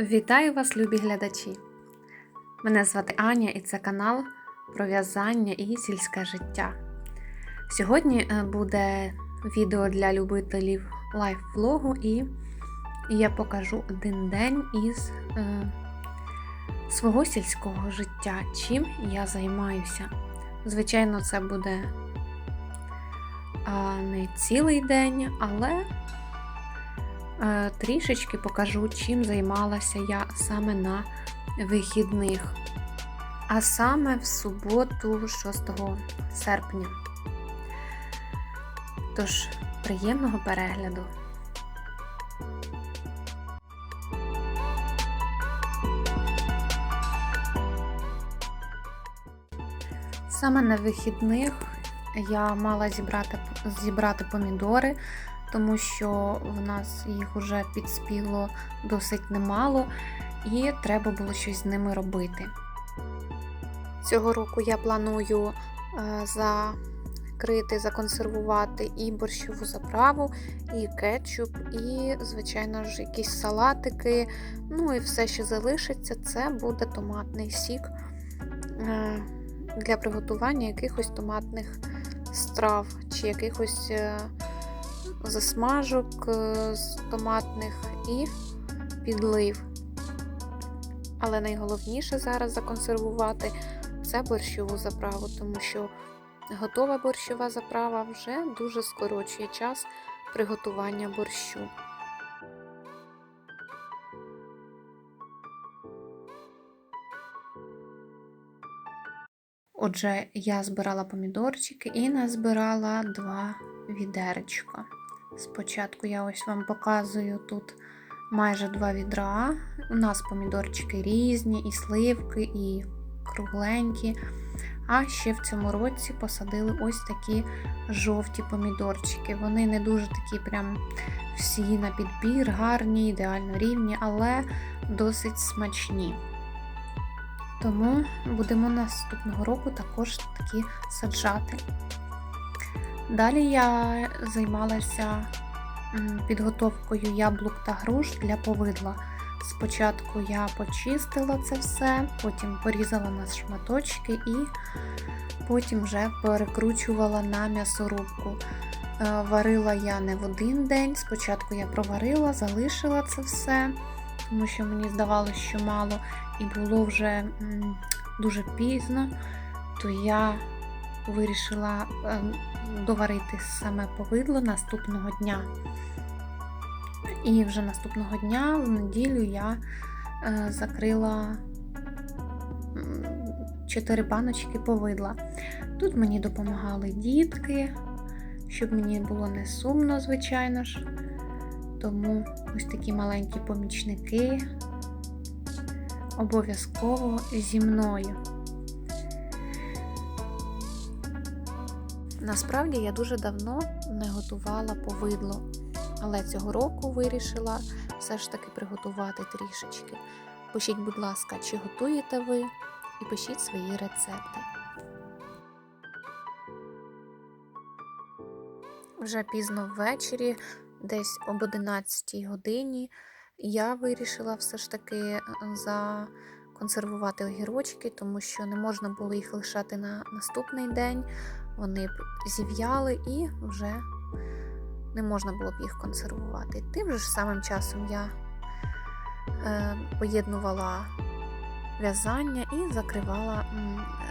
Вітаю вас, любі глядачі! Мене звати Аня і це канал про в'язання і сільське життя. Сьогодні е, буде відео для любителів лайф-влогу, і я покажу один день із е, свого сільського життя, чим я займаюся. Звичайно, це буде а, не цілий день, але Е, трішечки покажу, чим займалася я саме на вихідних. А саме в суботу, 6 серпня. Тож, приємного перегляду! Саме на вихідних я мала зібрати, зібрати помідори тому що в нас їх вже підспіло досить немало, і треба було щось з ними робити. Цього року я планую е, закрити, законсервувати і борщову заправу, і кетчуп, і, звичайно ж, якісь салатики. Ну і все, що залишиться, це буде томатний сік е, для приготування якихось томатних страв чи якихось е, засмажок е, з томатних і підлив. Але найголовніше зараз законсервувати це борщову заправу, тому що готова борщова заправа вже дуже скорочує час приготування борщу. Отже, я збирала помідорчики і назбирала два відеречка. Спочатку я ось вам показую тут майже два відра. У нас помідорчики різні, і сливки, і кругленькі. А ще в цьому році посадили ось такі жовті помідорчики. Вони не дуже такі прям всі на підбір, гарні, ідеально рівні, але досить смачні. Тому будемо наступного року також такі саджати. Далі я займалася підготовкою яблук та груш для повидла. Спочатку я почистила це все, потім порізала на шматочки і потім вже перекручувала на м'ясорубку. Е, варила я не в один день. Спочатку я проварила, залишила це все, тому що мені здавалося, що мало, і було вже дуже пізно, то я вирішила ем, доварити саме повидло наступного дня. І вже наступного дня, в неділю, я е, закрила 4 баночки повидла. Тут мені допомагали дітки, щоб мені було не сумно, звичайно ж. Тому ось такі маленькі помічники обов'язково зі мною. Насправді я дуже давно не готувала повидло, але цього року вирішила все ж таки приготувати трішечки. Пишіть, будь ласка, чи готуєте ви, і пишіть свої рецепти. Вже пізно ввечері, десь об 11 годині, я вирішила все ж таки е, законсервувати огірочки, тому що не можна було їх лишати на наступний день вони б зів'яли і вже не можна було б їх консервувати. Тим же ж самим часом я е, поєднувала в'язання і закривала,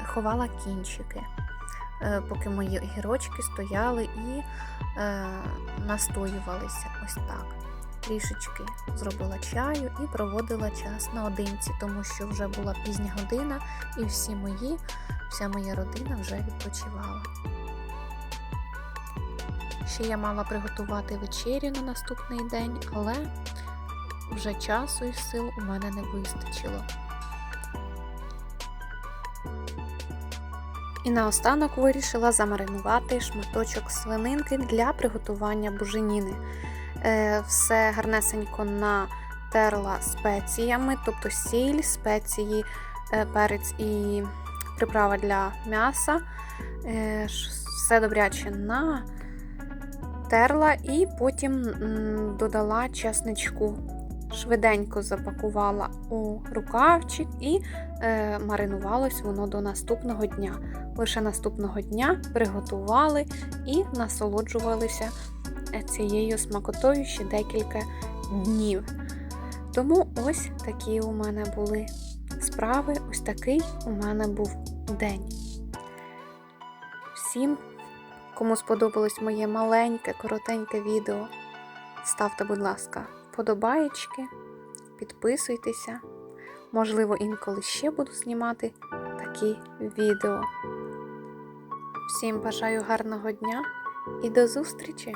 ховала кінчики, е, поки мої огірочки стояли і е, настоювалися ось так. Трішечки зробила чаю і проводила час наодинці, тому що вже була пізня година, і всі мої Вся моя родина вже відпочивала. Ще я мала приготувати вечерю на наступний день, але вже часу і сил у мене не вистачило. І наостанок вирішила замаринувати шматочок свининки для приготування буженіни. Е, все гарнесенько натерла спеціями, тобто сіль, спеції, е, перець і приправа для м'яса. Е, все добряче натерла і потім додала чесничку. швиденько запакувала у рукавчик і е, маринувалось воно до наступного дня. Лише наступного дня приготували і насолоджувалися цією смакотою ще декілька днів. Тому ось такі у мене були справи, ось такий у мене був день. Всім, кому сподобалось моє маленьке, коротеньке відео, ставте, будь ласка, вподобаєчки, підписуйтеся. Можливо, інколи ще буду знімати такі відео. Всім бажаю гарного дня і до зустрічі!